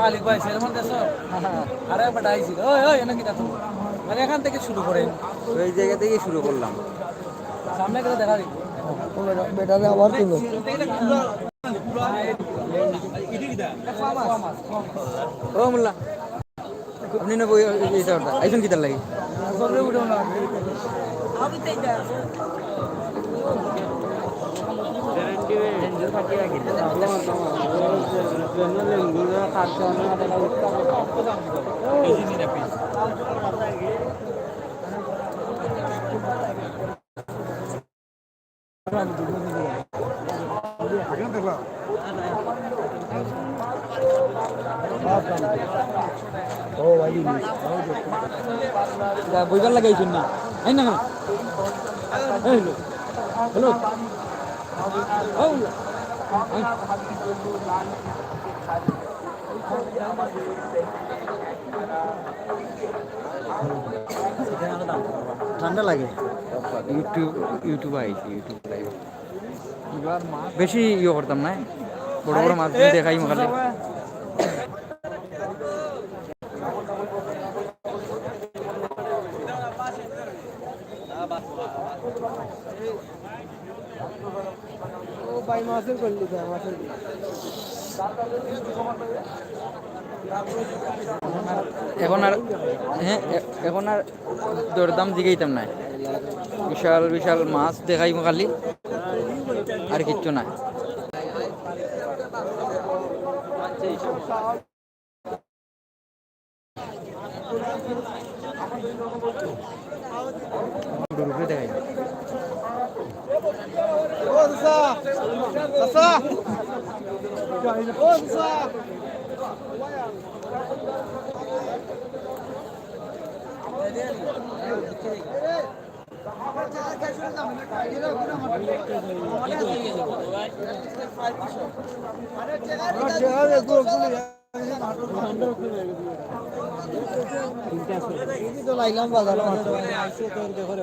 আলিক ভাই সেরকম দেশ আরে ওই ওই এনে কিটা তুমি মানে এখান থেকে শুরু করেন তো এই জায়গা থেকেই শুরু করলাম। সামনে গেলে দেখা দিই বেটারে আবার তুলো। ও মোল্লা আপনি না বই এই চাওয়াটা আইসুন কিতার লাগে? বইবার লাগে আইসুন না আই না হ্যালো হ্যালো। ঠান্ডা লাগে? ইউটিউব ইউটিউব আইছি ইউটিউব লাইভ বেশি ইয়ে করতাম না? বড় বড় মাছ দেখাই খালি। মাছের করলি তো এখন আর হ্যাঁ এখন আর দরদাম না বিশাল বিশাল মাছ দেখাইব খালি, আর কিচ্ছু না দেখাই ও সসা সসা ও সসা লাইলাম বাজার করে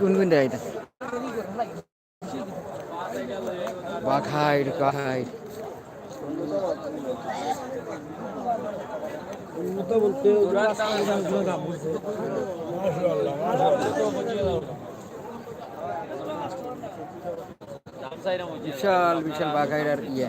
কোন কোন দেখাইতা বাঘাইর কাহাইর বিশাল বিশাল বাঘাইর আর ইয়ে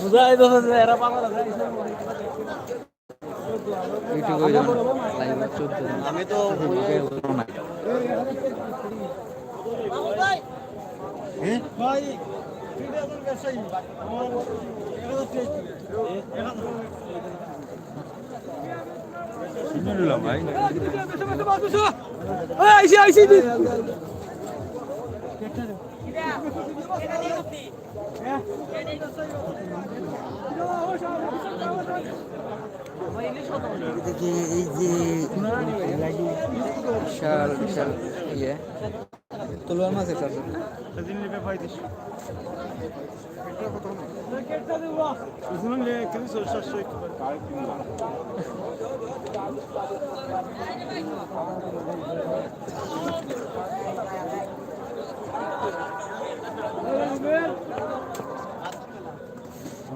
বুঝাই তো এরা পাগল আমি তো ভাই আইসি আইসি দেখি এই যে বিশাল বিশাল ইয়ে। তলোয়ার মাছ একটা আছে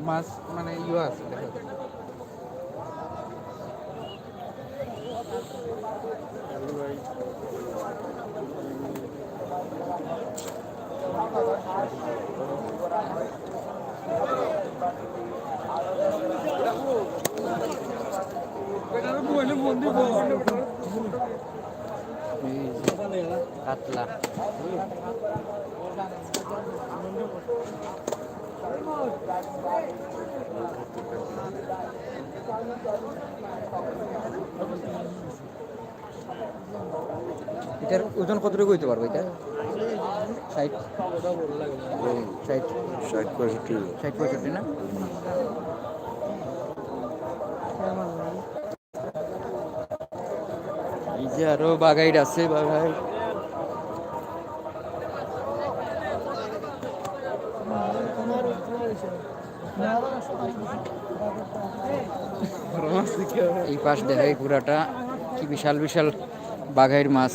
মাছ মানে ইয়ে আছে দেখো এই যে এটার ওজন কতটুকু হইতে পারব এটা? ষাট। ষাট। ষাট পঁয়ষট্টি। ষাট পঁয়ষট্টি না? এই যে আরও বাগাইড আছে বাগাই এই পাশ দেখাই পুরাটা কি বিশাল বিশাল বাঘাইর মাছ।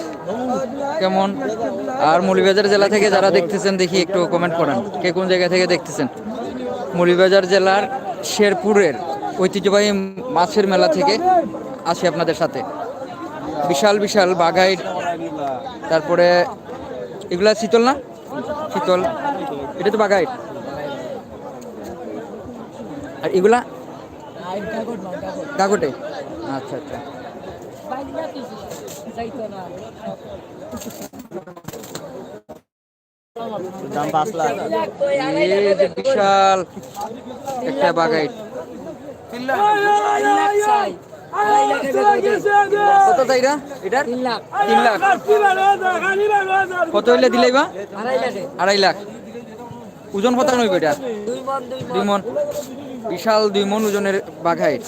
কেমন? আর মৌলিবাজার জেলা থেকে যারা দেখতেছেন, দেখি একটু কমেন্ট করেন। কে কোন জায়গা থেকে দেখতেছেন? মৌলিবাজার জেলার শেরপুরের ঐতিহ্যবাহী মাছের মেলা থেকে আছি আপনাদের সাথে। বিশাল বিশাল বাঘাইর তারপরে এগুলা শীতল না? শীতল। এটা তো বাঘাইর আর এগুলা? কাগটে আচ্ছা আচ্ছা। বিশাল একটা কত হইলে বা আড়াই লাখ ওজন কত নইব এটা দুই মন। বিশাল দুই মন ওজনের বাঘাইট।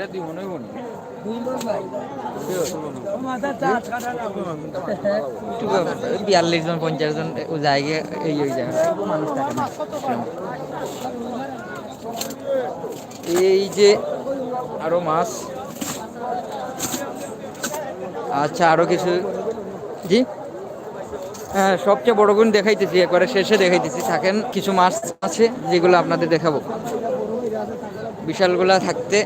এটা মন বিয়াল্লিশ জন পঞ্চাশ জন ও জায়গায় এই ওই জায়গায় মানুষ থাকে না এই যে আরও মাছ। আচ্ছা আরও কিছু। জি? হ্যাঁ সবচেয়ে বড় গুণ দেখাইতেছি একবারে শেষে দেখাইতেছি। থাকেন কিছু মাছ আছে যেগুলো আপনাদের দেখাবো। বিশালগুলা থাকতে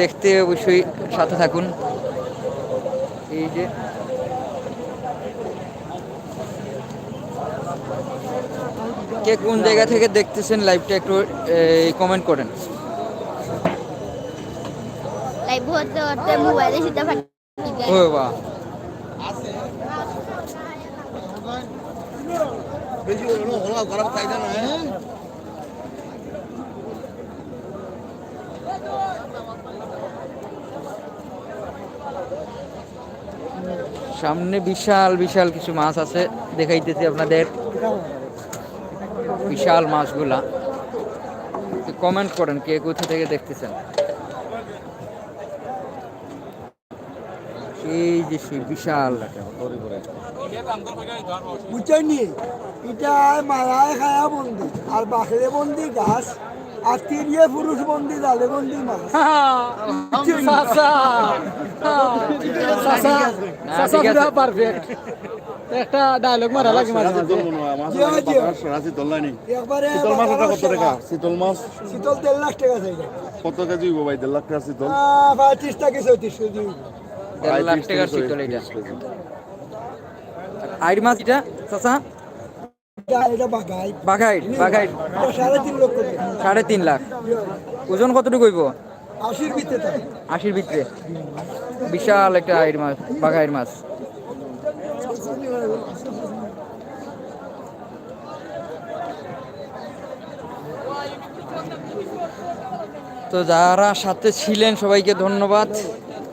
দেখতে অবশ্যই সাথে থাকুন। এই যে। কে কোন জায়গা থেকে দেখতেছেন লাইভটা একটু কমেন্ট করেন। লাইভ হতে হতে মোবাইলে ফাটি ও বাবা বেশি হলো হলো গরম চাইদা না সামনে বিশাল বিশাল কিছু মাছ আছে, দেখাইতেছি আপনাদের। বিশাল মাছগুলা। কমেন্ট করেন, কে কোথা থেকে দেখতেছেন? এই যে সেই বিশাল এটা মালায় খায়া বন্দি, আর বাকরে বন্দি গাছ। আর তিরিয়ে পুরুষ বন্দি জালে বন্দি মাছ। পারফেক্ট একটা ডায়লগ মারা লাগে মাঝে মাঝে। জিও, জিও। শীতল নাই শীতল মাছ কত টাকা? শীতল মাছ? শীতল দেড় লাখ টাকা চাই। কত কেজি হইব ভাই দেড় লাখ টাকা শীতল? পঁয়ত্রিশ টাকা চৌত্রিশ কেজি দেড় লাখ টাকার শীতল এটা। আইড মাছ এটা চাচা বাঘাইট বাঘাইট সাড়ে তিন লাখ। ওজন কতটুকু হইব? আশির ভিতরে আশির ভিতরে। বিশাল একটা আইড মাছ বাঘাইট মাছ। তো যারা সাথে ছিলেন সবাইকে ধন্যবাদ।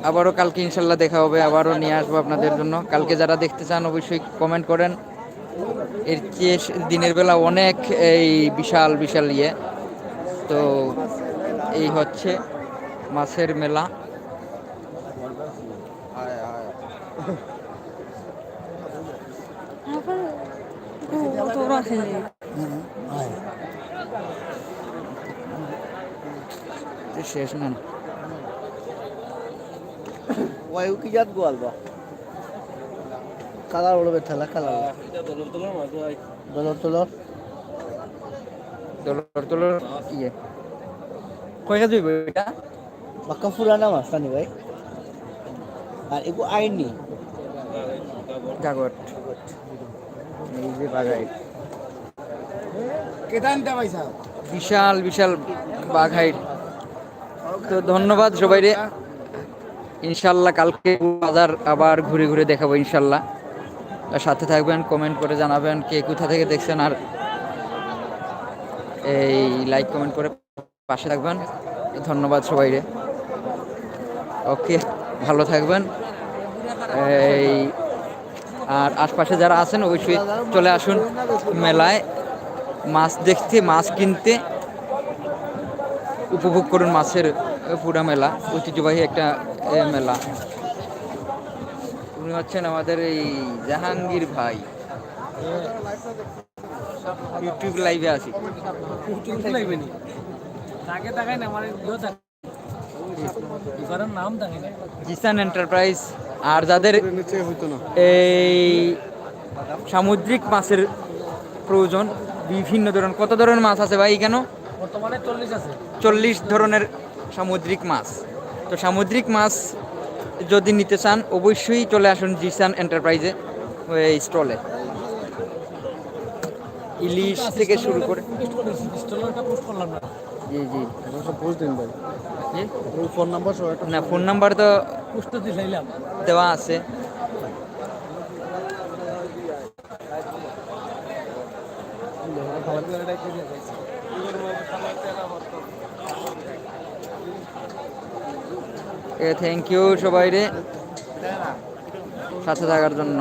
আবারও কালকে ইনশাল্লাহ দেখা হবে আবারও নিয়ে আসব আপনাদের জন্য। কালকে যারা দেখতে চান অবশ্যই কমেন্ট করেন। এর চেয়ে দিনের বেলা অনেক এই বিশাল বিশাল ইয়ে। তো এই হচ্ছে মাছের মেলা। শেষ নেন ওয়াইউ কি গোয়াল উড়বে ঠেলা কালার দলর দলর দলর দলর ইয়ে। কয় কেজি হইব এটা? বাক্কা ফুরানা মাছ ভাই। আর এগো আইনি জাগট এই যে বাগাই কেদানটা পয়সা বিশাল বিশাল বাঘাই। তো ধন্যবাদ সবাই রে ইনশাল্লাহ কালকে বাজার আবার ঘুরে ঘুরে দেখাবো ইনশাল্লাহ। সাথে থাকবেন কমেন্ট করে জানাবেন কে কোথা থেকে দেখছেন আর এই লাইক কমেন্ট করে পাশে থাকবেন। ধন্যবাদ সবাই রে ওকে ভালো থাকবেন। এই, আর আশপাশে যারা আছেন অবশ্যই চলে আসুন মেলায়। মাছ দেখতে, মাছ কিনতে। উপভোগ করুন মাছের পুরা মেলা। ঐতিহ্যবাহী একটা মেলা। উনি হচ্ছেন আমাদের এই জাহাঙ্গীর ভাই। ইউটিউব লাইভে আছি। কিন্তু লাগবে নি তাকে তাকাই না আমার নাম থাকে না। জিসান এন্টারপ্রাইজ আর যাদের নিচে হইতো না। এই সামুদ্রিক মাছের প্রয়োজন বিভিন্ন ধরনের। কত ধরনের মাছ আছে ভাই কেন বর্তমানে চল্লিশ আছে। চল্লিশ ধরনের সামুদ্রিক মাছ। তো সামুদ্রিক মাছ যদি নিতে চান অবশ্যই চলে আসুন জিসান এন্টারপ্রাইজে এই স্টলে। ইলিশ থেকে শুরু করে জি জি সব পোস্ট দিন ভাই। ফোন নাম্বার না ফোন নাম্বার তো দেওয়া আছে। এ থ্যাংক ইউ সবাই রে সাথে থাকার জন্য।